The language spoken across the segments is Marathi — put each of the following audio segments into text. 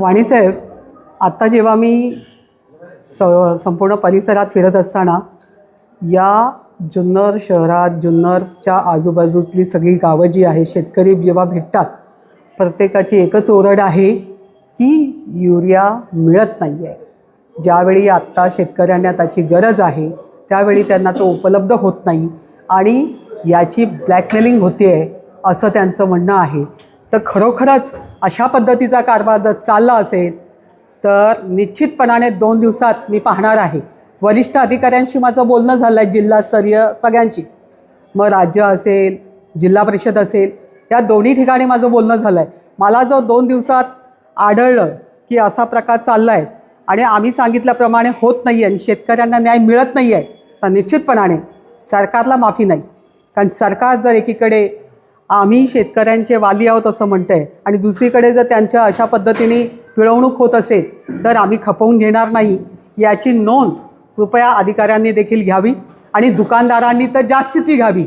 वाणीसाहेब आत्ता जेव्हा मी स संपूर्ण परिसरात फिरत असताना या जुन्नर शहरात जुन्नरच्या आजूबाजूतली सगळी गावं जी आहे शेतकरी जेव्हा भेटतात प्रत्येकाची एकच ओरड आहे की युरिया मिळत नाही आहे ज्यावेळी आत्ता शेतकऱ्यांना त्याची गरज आहे त्यावेळी त्यांना तो उपलब्ध होत नाही आणि याची ब्लॅकमेलिंग होते आहे असं त्यांचं म्हणणं आहे. तर खरोखरच अशा पद्धतीचा कारभार जर चालला असेल तर निश्चितपणाने दोन दिवसात मी पाहणार आहे. वरिष्ठ अधिकाऱ्यांशी माझं बोलणं झालं आहे जिल्हास्तरीय सगळ्यांशी. मग राज्य असेल जिल्हा परिषद असेल या दोन्ही ठिकाणी माझं बोलणं झालं आहे मला जर दोन दिवसात आढळलं की असा प्रकार चालला आहे आणि आम्ही सांगितल्याप्रमाणे होत नाही आहे आणि शेतकऱ्यांना न्याय मिळत नाही आहे तर निश्चितपणाने सरकारला माफी नाही. कारण सरकार जर एकीकडे आम्ही शेतकऱ्यांचे वाली आहोत असं म्हणतं आहे आणि दुसरीकडे जर त्यांच्या अशा पद्धतीने पिळवणूक होत असेल तर आम्ही खपवून घेणार नाही. याची नोंद कृपया अधिकाऱ्यांनी देखील घ्यावी आणि दुकानदारांनी तर जास्तीची घ्यावी.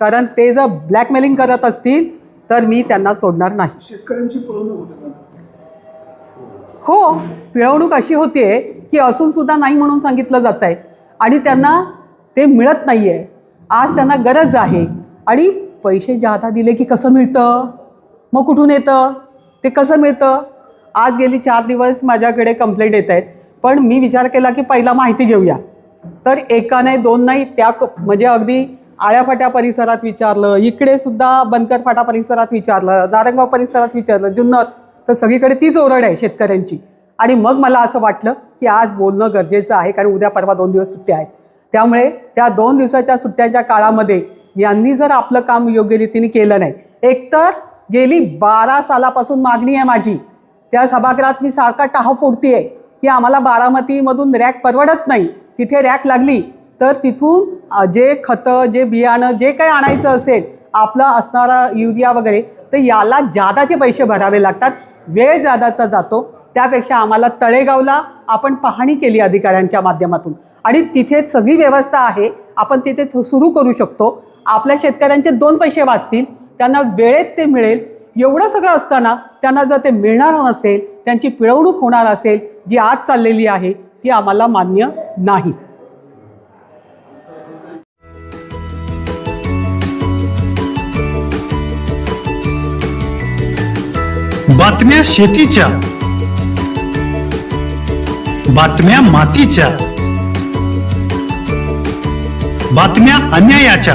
कारण ते जर ब्लॅकमेलिंग करत असतील तर मी त्यांना सोडणार नाही. शेतकऱ्यांची पळवणूक हो पिळवणूक अशी होते की असून सुद्धा नाही म्हणून सांगितलं जात आहे आणि त्यांना ते मिळत नाही आहे आज त्यांना गरज आहे. आणि पैसे जादा दिले की कसं मिळतं? मग कुठून येतं? ते कसं मिळतं? आज गेली चार दिवस माझ्याकडे कंप्लेंट येत आहेत. पण मी विचार केला की पहिला माहिती घेऊया. तर एका नाही दोन नाही त्या क- म्हणजे अगदी आळ्याफाट्या परिसरात विचारलं. इकडे सुद्धा बनकर फाटा परिसरात विचारलं. नारंगाव परिसरात विचारलं. जुन्नर. तर सगळीकडे तीच ओरड आहे शेतकऱ्यांची. आणि मग मला असं वाटलं की आज बोलणं गरजेचं आहे कारण उद्या परवा दोन दिवस सुट्ट्या आहेत. त्यामुळे त्या दोन दिवसाच्या सुट्ट्यांच्या काळामध्ये यांनी जर आपलं काम योग्य रीतीने केलं नाही. एकतर गेली बारा सालापासून मागणी आहे माझी. त्या सभागृहात मी सारखा टाह आहे की आम्हाला बारामतीमधून रॅक परवडत नाही. तिथे रॅक लागली तर तिथून जे खतं जे बियाणं जे काही आणायचं असेल आपलं असणारा युरिया वगैरे तर याला जादाचे पैसे भरावे लागतात. वेळ जादाचा जातो. त्यापेक्षा आम्हाला तळेगावला आपण पाहणी केली अधिकाऱ्यांच्या माध्यमातून. आणि तिथे सगळी व्यवस्था आहे. आपण तिथे सुरू करू शकतो. आपल्या शेतकऱ्यांचे दोन पैसे वाचतील त्यांना वेळेत ते मिळेल. एवढं सगळं असताना त्यांना जर ते मिळणार नसेल त्यांची पिळवणूक होणार असेल जी आज चाललेली आहे ती आम्हाला मान्य नाही. बातम्या शेतीच्या. बातम्या मातीच्या. बातम्या अन्यायाच्या.